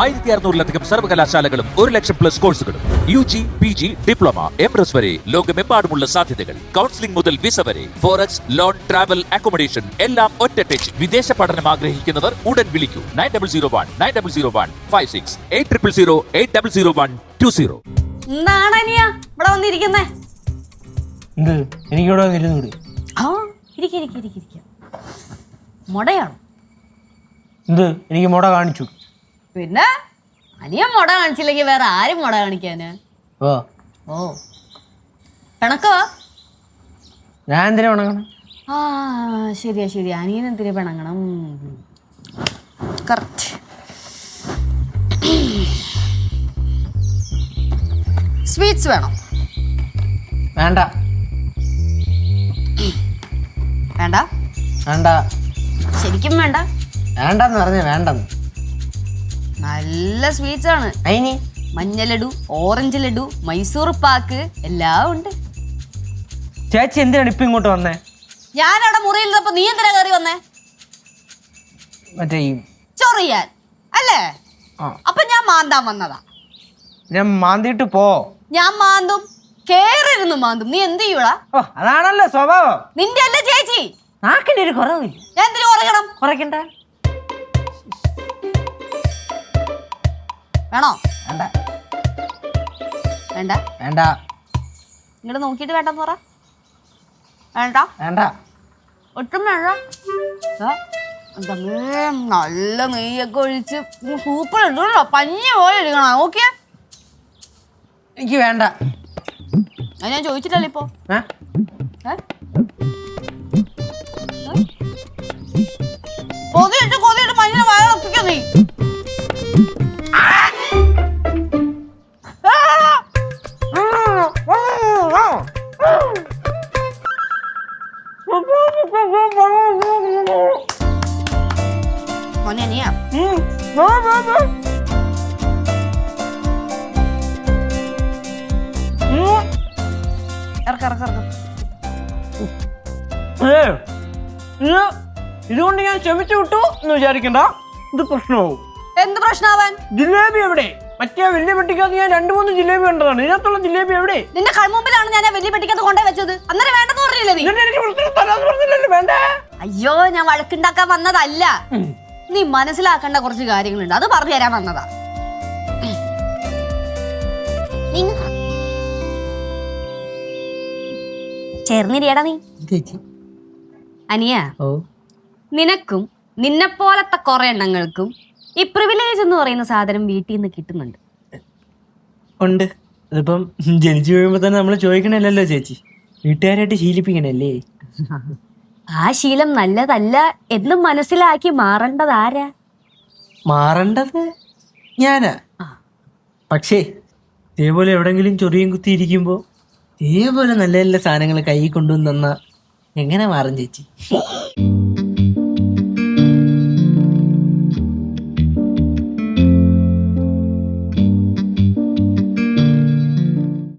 ആയിരത്തി അറുന്നൂറിലധികം സർവകലാശാലകളും ഒരു ലക്ഷം പ്ലസ് കോഴ്സുകളും U G P G diploma M S വരെ ലോകമെമ്പാടുമുള്ള സാധ്യതകൾ. കൗൺസിലിംഗ് മുതൽ വിസ വരെ ഫോറക്സ് ലോൺ ട്രാവൽ അക്കോമഡേഷൻ എല്ലാം ഒറ്റ ടച്ച് വിദേശ പഠനം ആഗ്രഹിക്കുന്നവർ ഉടൻ വിളിക്കൂ. Nine double zero one nine double zero one five six eight triple zero eight double zero one two zero എന്താണ് അനിയ? ഇവിടെ വന്നിരിക്കുന്നേ? എന്ത്? ഇരുന്നൂടി ആ ഇരിക്ക ഇരിക്ക ഇരിക്ക ഇരിക്ക. മുടയാണോ? എന്ത്? എനിക്ക് മുട കാണിച്ചു. പിന്നെ അനിയൻ മുട കാണിച്ചില്ലെങ്കിൽ വേറെ ആരും മുട കാണിക്കാന്? ഓ. ഓ. പിണക്കോ? ഞാൻ എന്തിനാ ഉണങ്ങണം ആ ശരിയാ ശരിയാ. അനിയൻ എന്തിനു പിണങ്ങണം? കറക്റ്റ് സ്വീറ്റ്സ് വേണം. വേണ്ട. വേണ്ട? വേണ്ട. ശരിക്കും വേണ്ട? വേണ്ടെന്ന് പറഞ്ഞ വേണ്ടെന്ന്. നല്ല സ്വീറ്റ്സ് ആണ്. അതിന് മഞ്ഞ ലഡു ഓറഞ്ച് ലഡു മൈസൂർ പാക്ക് എല്ലാം ഉണ്ട്. ചേച്ചി എന്തിനാണ് ഇപ്പൊ ഇങ്ങോട്ട് വന്നേ? ഞാൻ അവിടെ മുറിയിൽ നിന്നപ്പോ നീ എന്തിനാ കയറി വന്നേ? മറ്റേ ഈ ചൊറിയാൻ അല്ലേ? ആ. അപ്പൊ ഞാൻ മാന്താൻ വന്നതാ. ഞാൻ മാന്തിയിട്ട് പോ. ഞാൻ മാന്തും കേറിരുന്നു മാന്തും. നീ എന്ത് ചെയ്യൂടാ ഓ അതാണല്ലോ സ്വഭാവം. നിന്റെ അല്ലേ ചേച്ചി. നാക്കിന്റെ ഒരു കുറവില്ല. ഞാൻ എന്തിനു കുറയണം കുറയ്ക്കണ്ട. വേണോ? വേണ്ട. വേണ്ട. വേണ്ട. ഇങ്ങോട്ട് നോക്കിയിട്ട് വേണ്ടെന്ന് പറ. വേണ്ട. വേണ്ട. ഒട്ടും വേണ്ട. നല്ല നെയ്യൊക്കെ ഒഴിച്ച് സൂപ്പർ ഇടണോ പഞ്ഞ പോലെ ഇരിക്കണം ഓക്കെ എനിക്ക് വേണ്ട. അത് ഞാൻ ചോദിച്ചില്ലല്ലോ ഇപ്പോ? ഏ? മോനെ നീയാ ഇതുകൊണ്ട് ഞാൻ ക്ഷമിച്ചു വിട്ടു എന്ന് വിചാരിക്കണ്ട. ഇത് പ്രശ്നമാവും. എന്ത് പ്രശ്നാവാൻ? ജിലേബി എവിടെ? മറ്റേ വലിയ പെട്ടിക്കകത്ത് ഞാൻ രണ്ട് മൂന്ന് ജിലേബി കണ്ടതാണ്. ഇതിനകത്തുള്ള ജിലേബി എവിടെ? നിന്റെ കൺമുമ്പിലാണ് ഞാൻ വലിയ പെട്ടിക്കകത്ത് കൊണ്ടേ വെച്ചത്. അന്നേരം വേണ്ടെന്ന് പറഞ്ഞില്ലേ നീ? അയ്യോ ഞാൻ വഴക്കുണ്ടാക്കാൻ വന്നതല്ല. നീ മനസ്സിലാക്കേണ്ട കുറച്ച് കാര്യങ്ങളുണ്ട്. അത് പറഞ്ഞു തരാൻ വന്നതാ. ചേർന്നിരിയടാ നീ. ചേച്ചി. അനിയ നിനക്കും നിന്നെ പോലത്തെ കുറെ എണ്ണങ്ങൾക്കും ഈ പ്രിവിലേജ് എന്ന് പറയുന്ന സാധനം വീട്ടിൽ നിന്ന് കിട്ടുന്നുണ്ട്. ഉണ്ട്. അതിപ്പം ജനിച്ചു വീഴുമ്പോ തന്നെ നമ്മൾ ചോദിക്കണല്ലോ ചേച്ചി. വീട്ടുകാരായിട്ട് ശീലിപ്പിക്കണല്ലേ ആ ശീലം നല്ലതല്ല എന്ന് മനസ്സിലാക്കി മാറേണ്ടത് ആരാ മാറേണ്ടത് ഞാനാ. പക്ഷേ ഇതേപോലെ എവിടെങ്കിലും ചൊറിയും കുത്തിയിരിക്കുമ്പോ ഇതേപോലെ നല്ല നല്ല സാധനങ്ങൾ കൈ കൊണ്ടുവന്ന എങ്ങനെ മാറും ചേച്ചി?